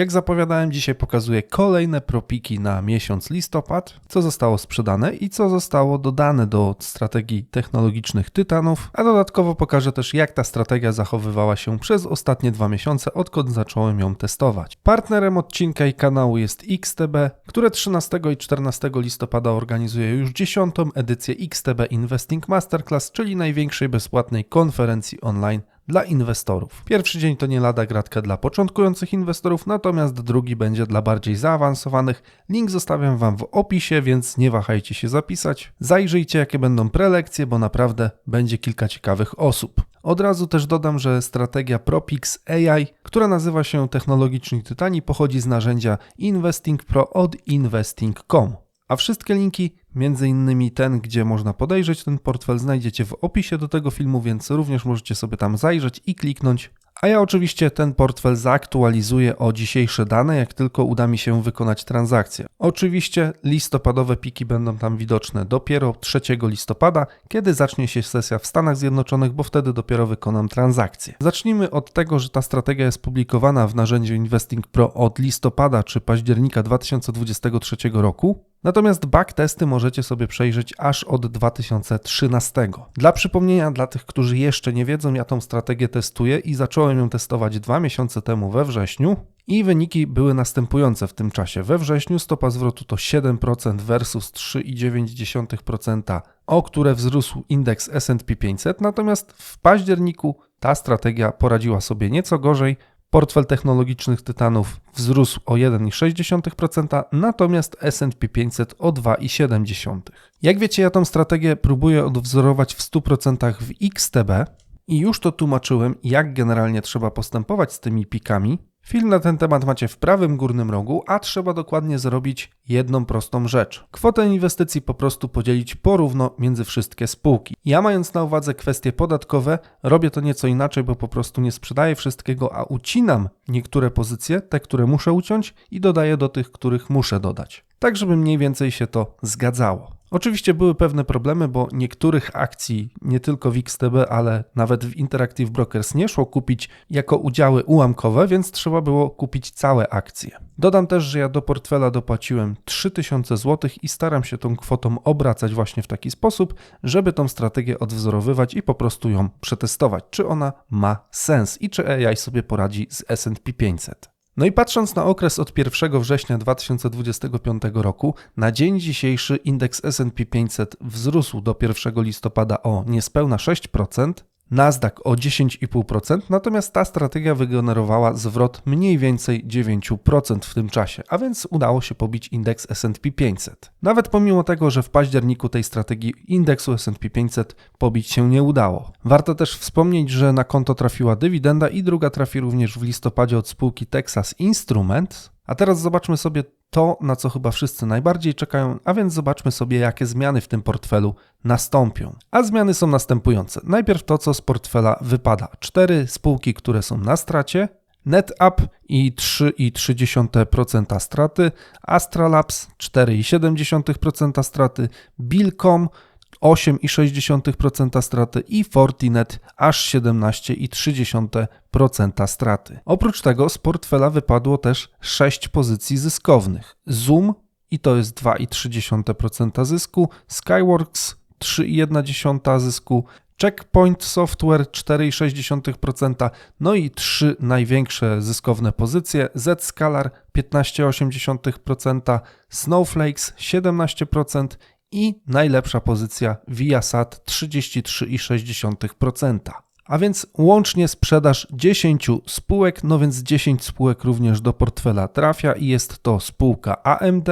Jak zapowiadałem, dzisiaj pokazuję kolejne propiki na miesiąc listopad, co zostało sprzedane i co zostało dodane do strategii technologicznych Tytanów, a dodatkowo pokażę też jak ta strategia zachowywała się przez ostatnie dwa miesiące, odkąd zacząłem ją testować. Partnerem odcinka i kanału jest XTB, które 13 i 14 listopada organizuje już 10. edycję XTB Investing Masterclass, czyli największej bezpłatnej konferencji online dla inwestorów. Pierwszy dzień to nie lada gratka dla początkujących inwestorów, natomiast drugi będzie dla bardziej zaawansowanych. Link zostawiam Wam w opisie, więc nie wahajcie się zapisać. Zajrzyjcie, jakie będą prelekcje, bo naprawdę będzie kilka ciekawych osób. Od razu też dodam, że strategia Propix AI, która nazywa się Technologiczni Tytani, pochodzi z narzędzia Investing Pro od investing.com. A wszystkie linki, między innymi ten, gdzie można podejrzeć ten portfel, znajdziecie w opisie do tego filmu, więc również możecie sobie tam zajrzeć i kliknąć. A ja oczywiście ten portfel zaktualizuję o dzisiejsze dane, jak tylko uda mi się wykonać transakcję. Oczywiście listopadowe piki będą tam widoczne dopiero 3 listopada, kiedy zacznie się sesja w Stanach Zjednoczonych, bo wtedy dopiero wykonam transakcję. Zacznijmy od tego, że ta strategia jest publikowana w narzędziu Investing Pro od listopada czy października 2023 roku. Natomiast backtesty możecie sobie przejrzeć aż od 2013. Dla przypomnienia, dla tych, którzy jeszcze nie wiedzą, ja tą strategię testuję i zacząłem ją testować dwa miesiące temu we wrześniu. I wyniki były następujące w tym czasie. We wrześniu stopa zwrotu to 7% versus 3,9%, o które wzrósł indeks SP 500, natomiast w październiku ta strategia poradziła sobie nieco gorzej, Portfel technologicznych tytanów wzrósł o 1,6%, natomiast S&P 500 o 2,7%. Jak wiecie, ja tą strategię próbuję odwzorować w 100% w XTB i już to tłumaczyłem, jak generalnie trzeba postępować z tymi pikami, Film na ten temat macie w prawym górnym rogu, a trzeba dokładnie zrobić jedną prostą rzecz. Kwotę inwestycji po prostu podzielić porówno między wszystkie spółki. Ja mając na uwadze kwestie podatkowe, robię to nieco inaczej, bo po prostu nie sprzedaję wszystkiego, a ucinam niektóre pozycje, te, które muszę uciąć i dodaję do tych, których muszę dodać. Tak, żeby mniej więcej się to zgadzało. Oczywiście były pewne problemy, bo niektórych akcji nie tylko w XTB, ale nawet w Interactive Brokers nie szło kupić jako udziały ułamkowe, więc trzeba było kupić całe akcje. Dodam też, że ja do portfela dopłaciłem 3000 zł i staram się tą kwotą obracać właśnie w taki sposób, żeby tą strategię odwzorowywać i po prostu ją przetestować, czy ona ma sens i czy AI sobie poradzi z S&P 500. No i patrząc na okres od 1 września 2025 roku, na dzień dzisiejszy indeks SP 500 wzrósł do 1 listopada o niespełna 6%, Nasdaq o 10,5%, natomiast ta strategia wygenerowała zwrot mniej więcej 9% w tym czasie, a więc udało się pobić indeks S&P 500. Nawet pomimo tego, że w październiku tej strategii indeksu S&P 500 pobić się nie udało. Warto też wspomnieć, że na konto trafiła dywidenda i druga trafi również w listopadzie od spółki Texas Instruments, a teraz zobaczmy sobie to, na co chyba wszyscy najbardziej czekają, a więc zobaczmy sobie, jakie zmiany w tym portfelu nastąpią. A zmiany są następujące. Najpierw to, co z portfela wypada. Cztery spółki, które są na stracie, NetApp i 3,3% straty, Astralabs 4,7% straty, Billcom 8,6% straty i Fortinet aż 17,3% straty. Oprócz tego z portfela wypadło też 6 pozycji zyskownych. Zoom i to jest 2,3% zysku, Skyworks 3,1% zysku, Checkpoint Software 4,6%, no i trzy największe zyskowne pozycje: Zscalar 15,8%, Snowflakes 17% i najlepsza pozycja Viasat 33,6%. A więc łącznie sprzedaż 10 spółek, no więc 10 spółek również do portfela trafia i jest to spółka AMD.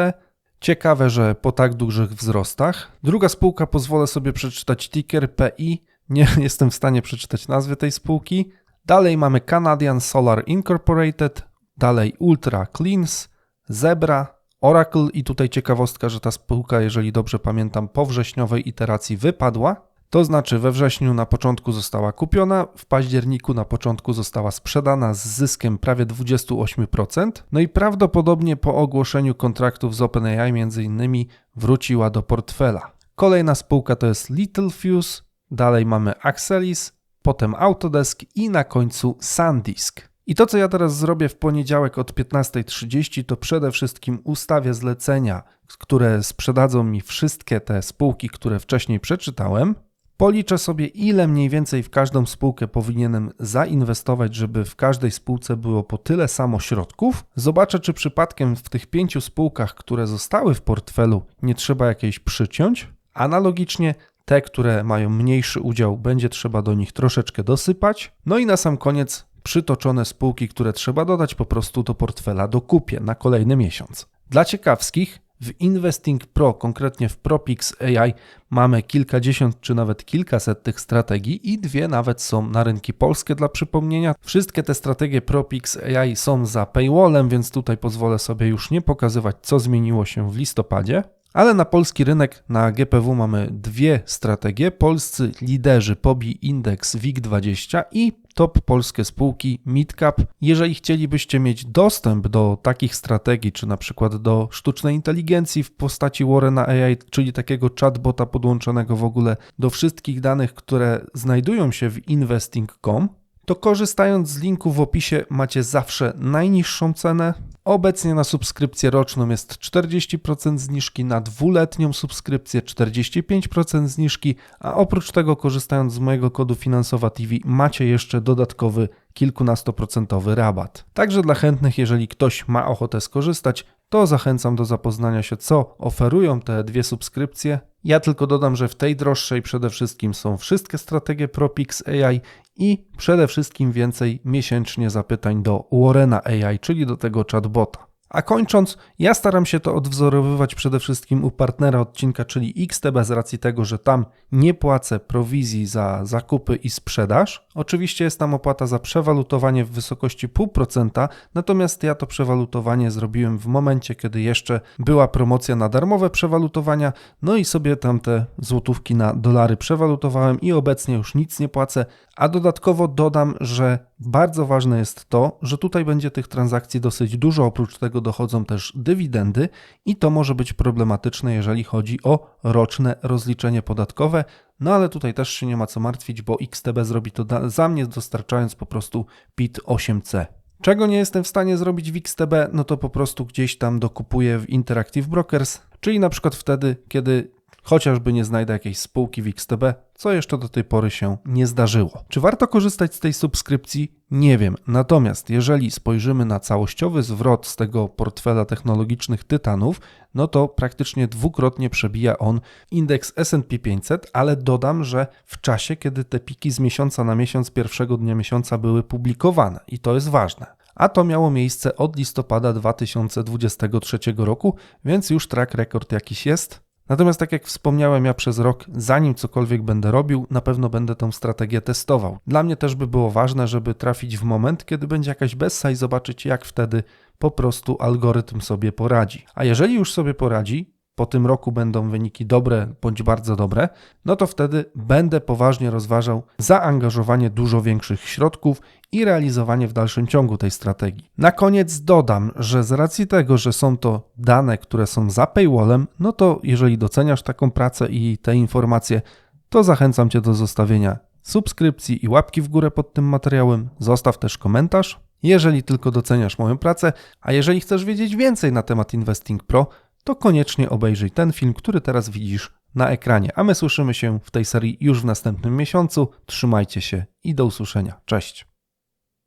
Ciekawe, że po tak dużych wzrostach. Druga spółka pozwolę sobie przeczytać ticker PI. Nie jestem w stanie przeczytać nazwy tej spółki. Dalej mamy Canadian Solar Incorporated, dalej Ultra Cleans, Zebra, Oracle i tutaj ciekawostka, że ta spółka, jeżeli dobrze pamiętam, po wrześniowej iteracji wypadła. To znaczy we wrześniu na początku została kupiona, w październiku na początku została sprzedana z zyskiem prawie 28%, no i prawdopodobnie po ogłoszeniu kontraktów z OpenAI między innymi wróciła do portfela. Kolejna spółka to jest Littlefuse, dalej mamy Axelis, potem Autodesk i na końcu SanDisk. I to, co ja teraz zrobię w poniedziałek od 15.30, to przede wszystkim ustawię zlecenia, które sprzedadzą mi wszystkie te spółki, które wcześniej przeczytałem. Policzę sobie, ile mniej więcej w każdą spółkę powinienem zainwestować, żeby w każdej spółce było po tyle samo środków. Zobaczę, czy przypadkiem w tych pięciu spółkach, które zostały w portfelu, nie trzeba jakiejś przyciąć. Analogicznie te, które mają mniejszy udział, będzie trzeba do nich troszeczkę dosypać. No i na sam koniec przytoczone spółki, które trzeba dodać po prostu do portfela dokupię na kolejny miesiąc. Dla ciekawskich, w Investing Pro, konkretnie w ProPix AI, mamy kilkadziesiąt czy nawet kilkaset tych strategii i dwie nawet są na rynki polskie dla przypomnienia. Wszystkie te strategie ProPix AI są za paywallem, więc tutaj pozwolę sobie już nie pokazywać, co zmieniło się w listopadzie. Ale na polski rynek, na GPW mamy dwie strategie. Polscy liderzy POBI Index WIG20 i top polskie spółki midcap. Jeżeli chcielibyście mieć dostęp do takich strategii, czy na przykład do sztucznej inteligencji w postaci Warrena AI, czyli takiego chatbota podłączonego w ogóle do wszystkich danych, które znajdują się w investing.com, to korzystając z linku w opisie macie zawsze najniższą cenę. Obecnie na subskrypcję roczną jest 40% zniżki, na dwuletnią subskrypcję 45% zniżki, a oprócz tego korzystając z mojego kodu Finansowa TV macie jeszcze dodatkowy kilkunastoprocentowy rabat. Także dla chętnych, jeżeli ktoś ma ochotę skorzystać, to zachęcam do zapoznania się, co oferują te dwie subskrypcje. Ja tylko dodam, że w tej droższej przede wszystkim są wszystkie strategie ProPix AI i przede wszystkim więcej miesięcznie zapytań do Warrena AI, czyli do tego chatbota. A kończąc, ja staram się to odwzorowywać przede wszystkim u partnera odcinka, czyli XTB, z racji tego, że tam nie płacę prowizji za zakupy i sprzedaż. Oczywiście jest tam opłata za przewalutowanie w wysokości 0,5%, natomiast ja to przewalutowanie zrobiłem w momencie, kiedy jeszcze była promocja na darmowe przewalutowania, no i sobie tam te złotówki na dolary przewalutowałem i obecnie już nic nie płacę, a dodatkowo dodam, że bardzo ważne jest to, że tutaj będzie tych transakcji dosyć dużo, oprócz tego dochodzą też dywidendy i to może być problematyczne, jeżeli chodzi o roczne rozliczenie podatkowe. No ale tutaj też się nie ma co martwić, bo XTB zrobi to za mnie, dostarczając po prostu PIT 8C. Czego nie jestem w stanie zrobić w XTB, no to po prostu gdzieś tam dokupuję w Interactive Brokers, czyli na przykład wtedy, kiedy chociażby nie znajdę jakiejś spółki w XTB, co jeszcze do tej pory się nie zdarzyło. Czy warto korzystać z tej subskrypcji? Nie wiem. Natomiast jeżeli spojrzymy na całościowy zwrot z tego portfela technologicznych tytanów, no to praktycznie dwukrotnie przebija on indeks S&P 500, ale dodam, że w czasie, kiedy te piki z miesiąca na miesiąc pierwszego dnia miesiąca były publikowane i to jest ważne a to miało miejsce od listopada 2023 roku, więc już track record jakiś jest. Natomiast tak jak wspomniałem, ja przez rok, zanim cokolwiek będę robił, na pewno będę tą strategię testował. Dla mnie też by było ważne, żeby trafić w moment, kiedy będzie jakaś bessa i zobaczyć, jak wtedy po prostu algorytm sobie poradzi. A jeżeli już sobie poradzi, po tym roku będą wyniki dobre bądź bardzo dobre, no to wtedy będę poważnie rozważał zaangażowanie dużo większych środków i realizowanie w dalszym ciągu tej strategii. Na koniec dodam, że z racji tego, że są to dane, które są za paywallem, no to jeżeli doceniasz taką pracę i te informacje, to zachęcam Cię do zostawienia subskrypcji i łapki w górę pod tym materiałem. Zostaw też komentarz, jeżeli tylko doceniasz moją pracę, a jeżeli chcesz wiedzieć więcej na temat Investing Pro, to koniecznie obejrzyj ten film, który teraz widzisz na ekranie. A my słyszymy się w tej serii już w następnym miesiącu. Trzymajcie się i do usłyszenia. Cześć.